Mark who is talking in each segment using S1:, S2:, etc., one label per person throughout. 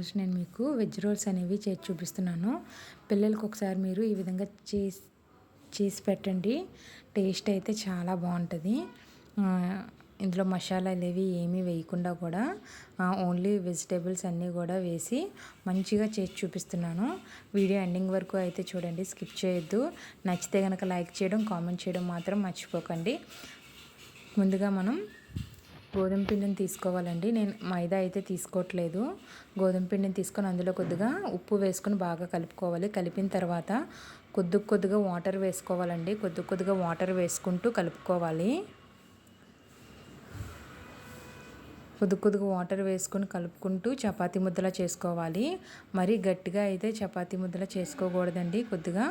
S1: ఈరోజు నేను మీకు వెజ్ రోల్స్ అనేవి చేసి చూపిస్తున్నాను. పిల్లలకు ఒకసారి మీరు ఈ విధంగా చేసి చేసి పెట్టండి. టేస్ట్ అయితే చాలా బాగుంటుంది. ఇందులో మసాలాలు ఏవి ఏమీ వేయకుండా కూడా ఓన్లీ వెజిటేబుల్స్ అన్నీ కూడా వేసి మంచిగా చేసి చూపిస్తున్నాను. వీడియో ఎండింగ్ వరకు అయితే చూడండి స్కిప్ చేయొద్దు. నచ్చితే కనుక లైక్ చేయడం కామెంట్ చేయడం మాత్రం మర్చిపోకండి. ముందుగా మనం గోధుమ పిండిని తీసుకోవాలండి. నేను మైదా అయితే తీసుకోవట్లేదు. గోధుమ పిండిని తీసుకొని అందులో కొద్దిగా ఉప్పు వేసుకొని బాగా కలుపుకోవాలి. కలిపిన తర్వాత కొద్ది కొద్దిగా వాటర్ వేసుకోవాలండి. కొద్ది కొద్దిగా వాటర్ వేసుకుంటూ కలుపుకోవాలి. కొద్ది కొద్దిగా వాటర్ వేసుకొని కలుపుకుంటూ చపాతీ ముద్దలా చేసుకోవాలి. మరీ గట్టిగా అయితే చపాతి ముద్దలా చేసుకోకూడదండి. కొద్దిగా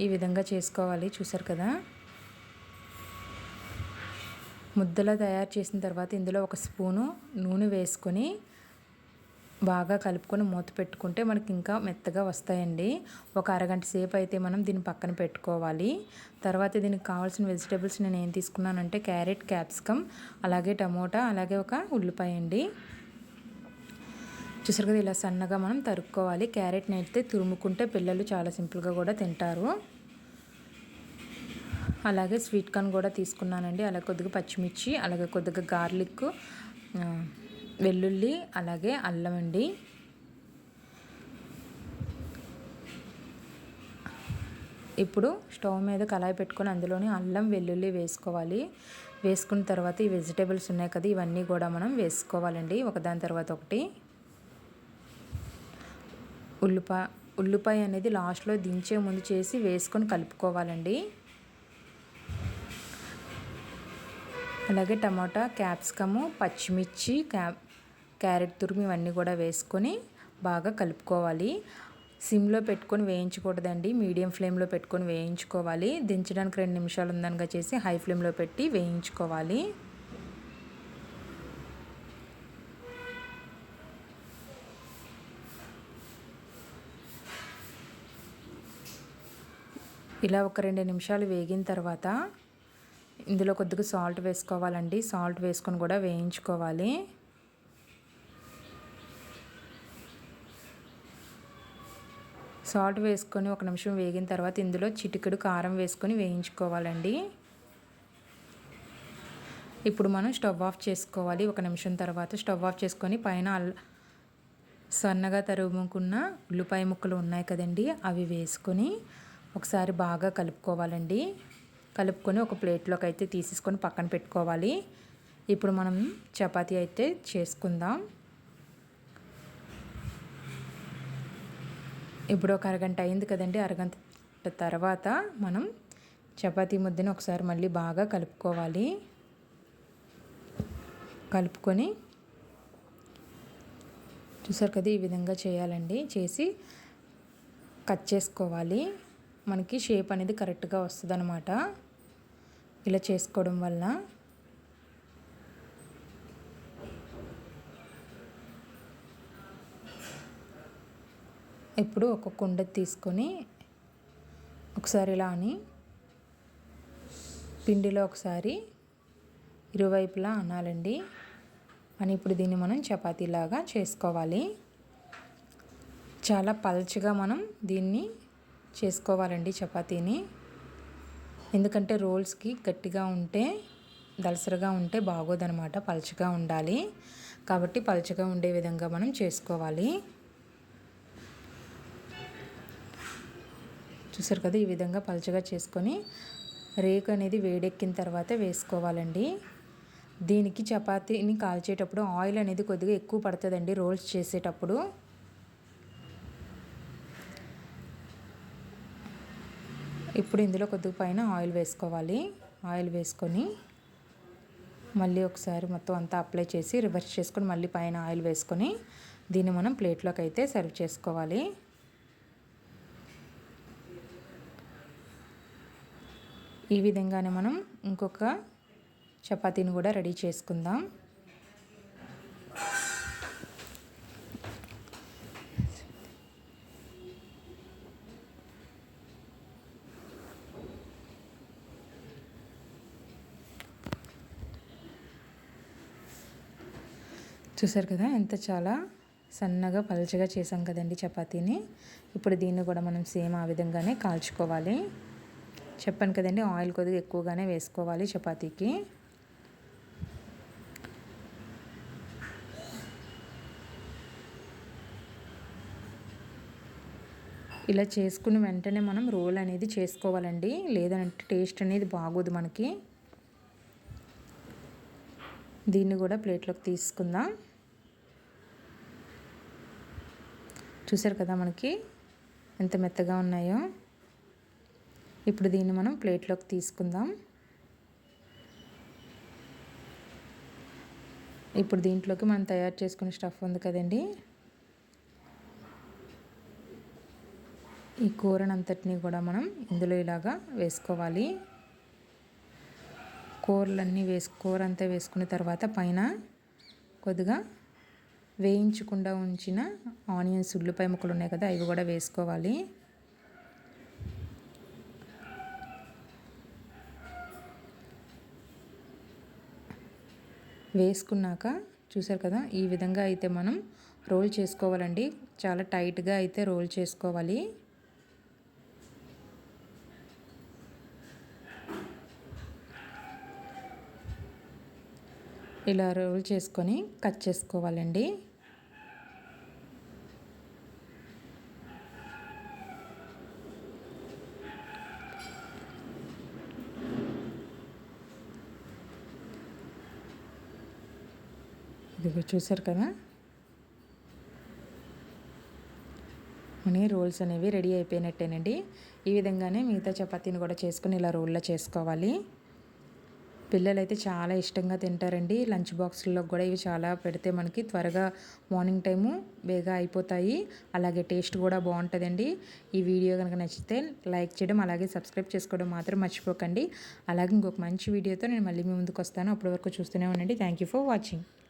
S1: ఈ విధంగా చేసుకోవాలి. చూసారు కదా? ముద్దలా తయారు చేసిన తర్వాత ఇందులో ఒక స్పూను నూనె వేసుకొని బాగా కలుపుకొని మూత పెట్టుకుంటే మనకి ఇంకా మెత్తగా వస్తాయండి. ఒక అరగంట సేపు అయితే మనం దీన్ని పక్కన పెట్టుకోవాలి. తర్వాత దీనికి కావాల్సిన వెజిటేబుల్స్ నేను ఏం తీసుకున్నానంటే క్యారెట్ క్యాప్సికమ్ అలాగే టమోటా అలాగే ఒక ఉల్లిపాయ అండి. చూసారు కదా ఇలా సన్నగా మనం తరుక్కోవాలి. క్యారెట్ని అయితే తురుముకుంటే పిల్లలు చాలా సింపుల్గా కూడా తింటారు. అలాగే స్వీట్ కార్న్ కూడా తీసుకున్నానండి. అలా కొద్దిగా పచ్చిమిర్చి అలాగే కొద్దిగా గార్లిక్ వెల్లుల్లి అలాగే అల్లం అండి. ఇప్పుడు స్టవ్ మీద కళాయి పెట్టుకొని అందులోని అల్లం వెల్లుల్లి వేసుకోవాలి. వేసుకున్న తర్వాత ఈ వెజిటేబుల్స్ ఉన్నాయి కదా ఇవన్నీ కూడా మనం వేసుకోవాలండి. ఒకదాని తర్వాత ఒకటి. ఉల్లిపాయ ఉల్లిపాయ అనేది లాస్ట్లో దించే ముందు చేసి వేసుకొని కలుపుకోవాలండి. అలాగే టమాటా క్యాప్సికము పచ్చిమిర్చి క్యా క్యారెట్ తురుము ఇవన్నీ కూడా వేసుకొని బాగా కలుపుకోవాలి. సిమ్లో పెట్టుకొని వేయించకూడదండి. మీడియం ఫ్లేమ్లో పెట్టుకొని వేయించుకోవాలి. దించడానికి రెండు నిమిషాలు ఉందనగా చేసి హై ఫ్లేమ్లో పెట్టి వేయించుకోవాలి. ఇలా ఒక రెండు నిమిషాలు వేగిన తర్వాత ఇందులో కొద్దిగా సాల్ట్ వేసుకోవాలండి. సాల్ట్ వేసుకొని కూడా వేయించుకోవాలి. సాల్ట్ వేసుకొని ఒక నిమిషం వేగిన తర్వాత ఇందులో చిటికెడు కారం వేసుకొని వేయించుకోవాలండి. ఇప్పుడు మనం స్టవ్ ఆఫ్ చేసుకోవాలి. ఒక నిమిషం తర్వాత స్టవ్ ఆఫ్ చేసుకొని పైన సన్నగా తరుముకున్న ఉల్లిపాయ ముక్కలు ఉన్నాయి కదండి అవి వేసుకొని ఒకసారి బాగా కలుపుకోవాలండి. కలుపుకొని ఒక ప్లేట్లోకి అయితే తీసేసుకొని పక్కన పెట్టుకోవాలి. ఇప్పుడు మనం చపాతీ అయితే చేసుకుందాం. ఇప్పుడు ఒక అరగంట అయింది కదండి అరగంట తర్వాత మనం చపాతీ ముద్దని ఒకసారి మళ్ళీ బాగా కలుపుకోవాలి. కలుపుకొని చూసారు కదా ఈ విధంగా చేయాలండి. చేసి కట్ చేసుకోవాలి. మనకి షేప్ అనేది కరెక్ట్గా వస్తుంది అనమాట ఇలా చేసుకోవడం వల్ల ఇప్పుడు ఒక కుండ తీసుకొని ఒకసారి ఇలా అని పిండిలో ఒకసారి ఇరువైపులా అనాలండి. అని ఇప్పుడు దీన్ని మనం చపాతీలాగా చేసుకోవాలి. చాలా పల్చగా మనం దీన్ని చేసుకోవాలండి చపాతీని. ఎందుకంటే రోల్స్కి గట్టిగా ఉంటే దలసరగా ఉంటే బాగోదనమాట పలచగా ఉండాలి. కాబట్టి పలచగా ఉండే విధంగా మనం చేసుకోవాలి. చూసారు కదా ఈ విధంగా పలచగా చేసుకొని రేకు అనేది వేడెక్కిన తర్వాత వేసుకోవాలండి. దీనికి చపాతీని కాల్చేటప్పుడు ఆయిల్ అనేది కొద్దిగా ఎక్కువ పడుతుందండి రోల్స్ చేసేటప్పుడు. ఇప్పుడు ఇందులో కొద్దిగా పైన ఆయిల్ వేసుకోవాలి. ఆయిల్ వేసుకొని మళ్ళీ ఒకసారి మొత్తం అంతా అప్లై చేసి రివర్స్ చేసుకొని మళ్ళీ పైన ఆయిల్ వేసుకొని దీన్ని మనం ప్లేట్లోకి అయితే సర్వ్ చేసుకోవాలి. ఈ విధంగానే మనం ఇంకొక చపాతీని కూడా రెడీ చేసుకుందాం. చూసారు కదా ఎంత చాలా సన్నగా పలుచగా చేసాం కదండి చపాతీని. ఇప్పుడు దీన్ని కూడా మనం సేమ్ ఆ విధంగానే కాల్చుకోవాలి. చెప్పాను కదండి ఆయిల్ కొద్దిగా ఎక్కువగానే వేసుకోవాలి చపాతీకి. ఇలా చేసుకున్న వెంటనే మనం రోల్ అనేది చేసుకోవాలండి. లేదంటే టేస్ట్ అనేది బాగోదు మనకి. దీన్ని కూడా ప్లేట్లోకి తీసుకుందాం. చూసారు కదా మనకి? ఎంత మెత్తగా ఉన్నాయో. ఇప్పుడు దీన్ని మనం ప్లేట్లోకి తీసుకుందాం. ఇప్పుడు దీంట్లోకి మనం తయారు చేసుకునే స్టఫ్ ఉంది కదండి. ఈ కూరనంతటిని కూడా మనం ఇందులో ఇలాగా వేసుకోవాలి. కూరలన్నీ వేసు కూర అంతా వేసుకున్న తర్వాత పైన కొద్దిగా వేయించకుండా ఉంచిన ఆనియన్స్ ఉల్లిపాయ ముక్కలు ఉన్నాయి కదా అవి కూడా వేసుకోవాలి. వేసుకున్నాక చూసారు కదా ఈ విధంగా అయితే మనం రోల్ చేసుకోవాలండి. చాలా టైట్గా అయితే రోల్ చేసుకోవాలి. ఇలా రోల్ చేసుకొని కట్ చేసుకోవాలండి. ఇదిగో చూసారు కదా? మన రోల్స్ అనేవి రెడీ అయిపోయినట్టేనండి. ఈ విధంగానే మిగతా చపాతీని కూడా చేసుకుని ఇలా రోల్లో చేసుకోవాలి. పిల్లలైతే చాలా ఇష్టంగా తింటారండి. లంచ్ బాక్స్లో కూడా ఇవి చాలా పెడితే మనకి త్వరగా మార్నింగ్ టైము బేగా అయిపోతాయి. అలాగే టేస్ట్ కూడా బాగుంటుందండి. ఈ వీడియో కనుక నచ్చితే లైక్ చేయడం అలాగే సబ్స్క్రైబ్ చేసుకోవడం మాత్రం మర్చిపోకండి. అలాగే ఇంకొక మంచి వీడియోతో నేను మళ్ళీ మీ ముందుకు వస్తాను. అప్పటి వరకు చూస్తూనే ఉండండి. Thank you for watching.